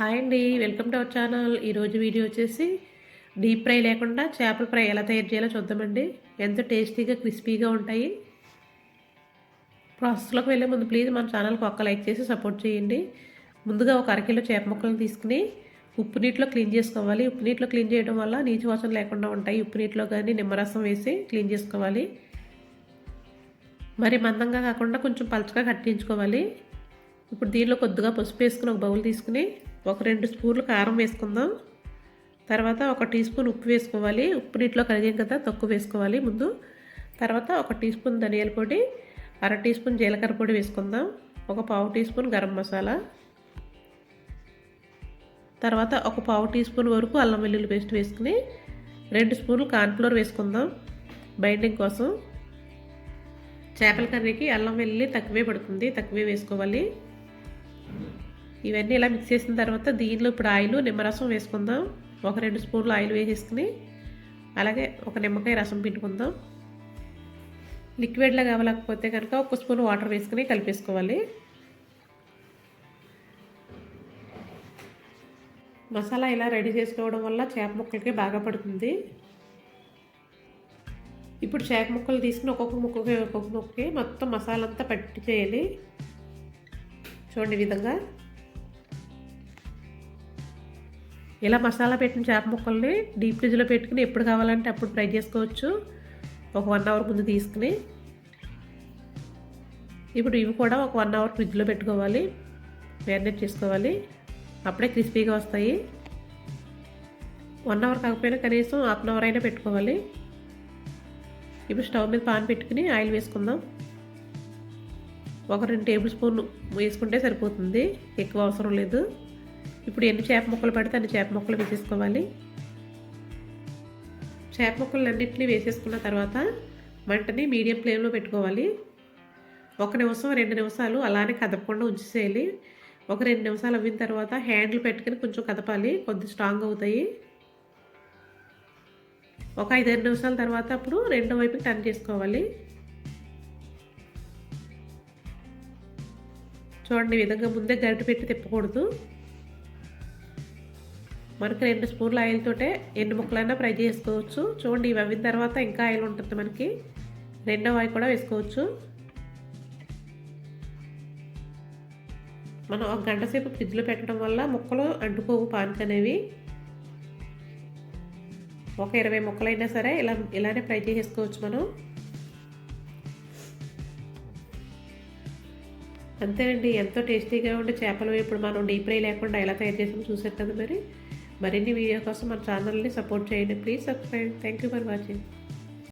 Hi అండి welcome to our channel. ఈరోజు video వచ్చేసి డీప్ ఫ్రై లేకుండా చేపల ఫ్రై ఎలా తయారు చేయాలో చూద్దామండి. ఎంతో టేస్టీగా క్రిస్పీగా ఉంటాయి. ప్రాసెస్లోకి వెళ్ళే ముందు ప్లీజ్ మన ఛానల్కి ఒక్క లైక్ చేసి సపోర్ట్ చేయండి. ముందుగా ఒక అరకిలో చేప ముక్కలను తీసుకుని ఉప్పు నీటిలో క్లీన్ చేసుకోవాలి. ఉప్పు నీటిలో క్లీన్ చేయడం వల్ల నీచు వాసన లేకుండా ఉంటాయి. ఉప్పు నీటిలో కానీ నిమ్మరసం వేసి క్లీన్ చేసుకోవాలి. మరి మందంగా కాకుండా కొంచెం పలుచగా కట్టించుకోవాలి ఇప్పుడు దీనిలో కొద్దిగా పసుపు వేసుకుని ఒక బౌల్ తీసుకుని ఒక రెండు స్పూన్లు కారం వేసుకుందాం. తర్వాత ఒక టీ స్పూన్ ఉప్పు వేసుకోవాలి. ఉప్పు నీటిలో కరిగాం కదా తక్కువ వేసుకోవాలి ముందు. తర్వాత ఒక టీ స్పూన్ ధనియాల పొడి అర టీ స్పూన్ జీలకర్ర పొడి వేసుకుందాం. ఒక పావు టీ స్పూన్ గరం మసాలా. తర్వాత ఒక పావు టీ స్పూన్ వరకు అల్లం వెల్లుల్లి పేస్ట్ వేసుకుని రెండు స్పూన్లు కార్న్ఫ్లోర్ వేసుకుందాం బైండింగ్ కోసం. చేపల కర్రీకి అల్లం వెల్లుల్లి తక్కువే పడుతుంది తక్కువే వేసుకోవాలి. ఇవన్నీ ఇలా మిక్స్ చేసిన తర్వాత దీనిలో ఇప్పుడు ఆయిల్ నిమ్మరసం వేసుకుందాం. ఒక రెండు స్పూన్లు ఆయిల్ వేసేసుకుని అలాగే ఒక నిమ్మకాయ రసం పిండుకుందాం. లిక్విడ్లా కావాలకపోతే కనుక ఒక స్పూన్ వాటర్ వేసుకుని కలిపేసుకోవాలి. మసాలా ఇలా రెడీ చేసుకోవడం వల్ల చేప ముక్కలకి బాగా పడుతుంది. ఇప్పుడు చేప ముక్కలు తీసుకుని ఒక్కొక్క ముక్కకి ఒక్కొక్క ముక్కకి మొత్తం మసాలా అంతా పట్టి చేయాలి. చూడండి విధంగా. ఇలా మసాలా పెట్టిన చేప ముక్కల్ని డీప్ ఫ్రిడ్జ్లో పెట్టుకుని ఎప్పుడు కావాలంటే అప్పుడు ఫ్రై చేసుకోవచ్చు. ఒక వన్ అవర్ ముందు తీసుకుని. ఇప్పుడు ఇవి కూడా ఒక వన్ అవర్ ఫ్రిడ్జ్లో పెట్టుకోవాలి. మ్యారినేట్ చేసుకోవాలి. అప్పుడే క్రిస్పీగా వస్తాయి. వన్ అవర్ కాకపోయినా కనీసం హాఫ్ అన్ అవర్ అయినా పెట్టుకోవాలి. ఇప్పుడు స్టవ్ మీద పాన్ పెట్టుకుని ఆయిల్ వేసుకుందాం. ఒక రెండు టేబుల్ స్పూన్ వేసుకుంటే సరిపోతుంది. ఎక్కువ అవసరం లేదు. ఇప్పుడు ఎన్ని చేప ముక్కలు పడితే అన్ని చేప ముక్కలు వేసేసుకోవాలి. చేప ముక్కలు అన్నింటినీ వేసేసుకున్న తర్వాత మంటని మీడియం ఫ్లేమ్లో పెట్టుకోవాలి. ఒక నిమిషం రెండు నిమిషాలు అలానే కదపకుండా ఉంచేసేయాలి. ఒక రెండు నిమిషాలు అవ్విన తర్వాత హ్యాండిల్ పెట్టుకుని కొంచెం కదపాలి. కొద్ది స్ట్రాంగ్ అవుతాయి. ఒక ఐదారు నిమిషాల తర్వాత అప్పుడు రెండో వైపుకి టర్న్ చేసుకోవాలి. చూడండి ఈ విధంగా ముందే గరిటె పెట్టి తిప్పకూడదు. మనకి రెండు స్పూన్ల ఆయిల్ తోటే ఎన్ని ముక్కలైనా ఫ్రై చేసుకోవచ్చు. చూడండి ఇవి అవిన తర్వాత ఇంకా ఆయిల్ ఉంటుంది మనకి. రెండో ఆయిల్ కూడా వేసుకోవచ్చు. మనం ఒక గంట సేపు ఫ్రిడ్జ్లో పెట్టడం వల్ల ముక్కలు అంటుకోవు పాన్క్ అనేవి. ఒక ఇరవై ముక్కలైనా సరే ఇలా ఇలానే ఫ్రై చేసేసుకోవచ్చు మనం. అంతేనండి ఎంతో టేస్టీగా ఉండే చేపలు ఇప్పుడు మనం డీప్ ఫ్రై లేకుండా ఎలా తయారు చేసామో చూసారు కదా మరి. మరిన్ని వీడియో కోసం మన ఛానల్ని సపోర్ట్ చేయండి. Please subscribe. Thank you for watching